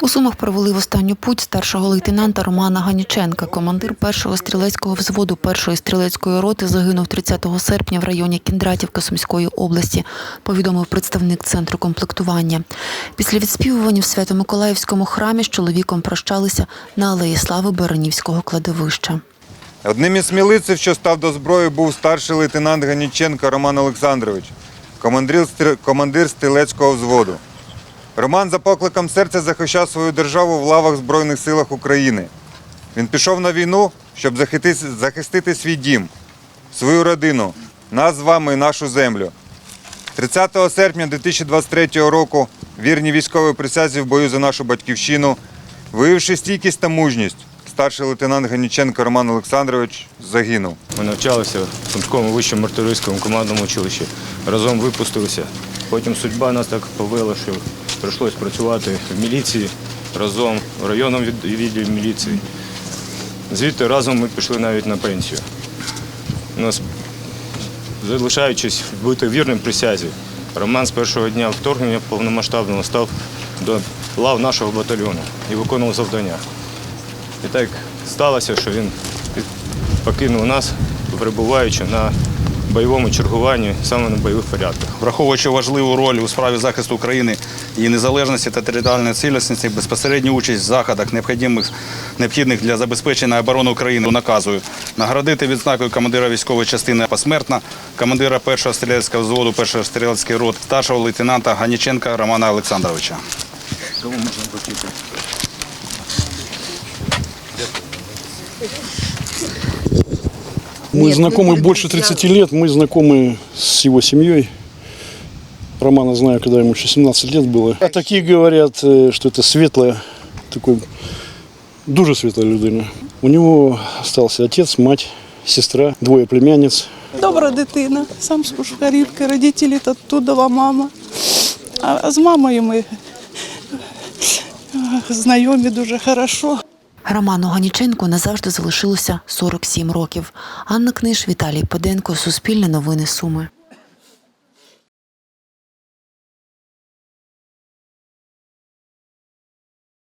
У Сумах провели в останню путь старшого лейтенанта Романа Ганіченка. Командир першого стрілецького взводу першої стрілецької роти загинув 30 серпня в районі Кіндратівка Сумської області, повідомив представник центру комплектування. Після відспівування в Свято-Миколаївському храмі з чоловіком прощалися на Алеї Слави Баранівського кладовища. Одним із сміливців, що став до зброї, був старший лейтенант Ганіченко Роман Олександрович, командир стрілецького взводу. Роман за покликом серця захищав свою державу в лавах Збройних силах України. Він пішов на війну, щоб захистити, свій дім, свою родину, нас з вами і нашу землю. 30 серпня 2023 року вірні військовій присязі в бою за нашу батьківщину, виявивши стійкість та мужність, старший лейтенант Ганіченко Роман Олександрович загинув. Ми навчалися в Сумському вищому артилерійському командному училищі. Разом випустилися. Потім судьба нас так повела, що прийшлось працювати в міліції разом, в районному від- відділі міліції. Звідти разом ми пішли навіть на пенсію. Нас, залишаючись бути вірним присязі, Роман з першого дня вторгнення повномасштабного став до лав нашого батальйону і виконував завдання. І так сталося, що він покинув нас, перебуваючи на бойовому чергуванні саме на бойових порядках. враховуючи важливу роль у справі захисту України, її незалежності та територіальної цілісності, безпосередню участь в заходах, необхідних, необхідних для забезпечення оборони України, наказую наградити відзнакою командира військової частини посмертно, командира першого стрілецького взводу, першого стрілецький рот, старшого лейтенанта Ганіченка Романа Олександровича. Кому можна вручити? Мы знакомы больше 30 лет, мы знакомы с его семьей. Романа знаю, когда ему еще 17 лет было. А такие говорят, э, что это светлая, такой дуже светлая людина. У него остался отец, мать, сестра, двое племянниц. Добра дитина, сам з Пушкарівки, родителі та тудова мама. А з мамою ми е, знайомі дуже хорошо. Роману Ганіченку назавжди залишилося 47 років. Анна Книж, Віталій Поденко, Суспільне новини Суми.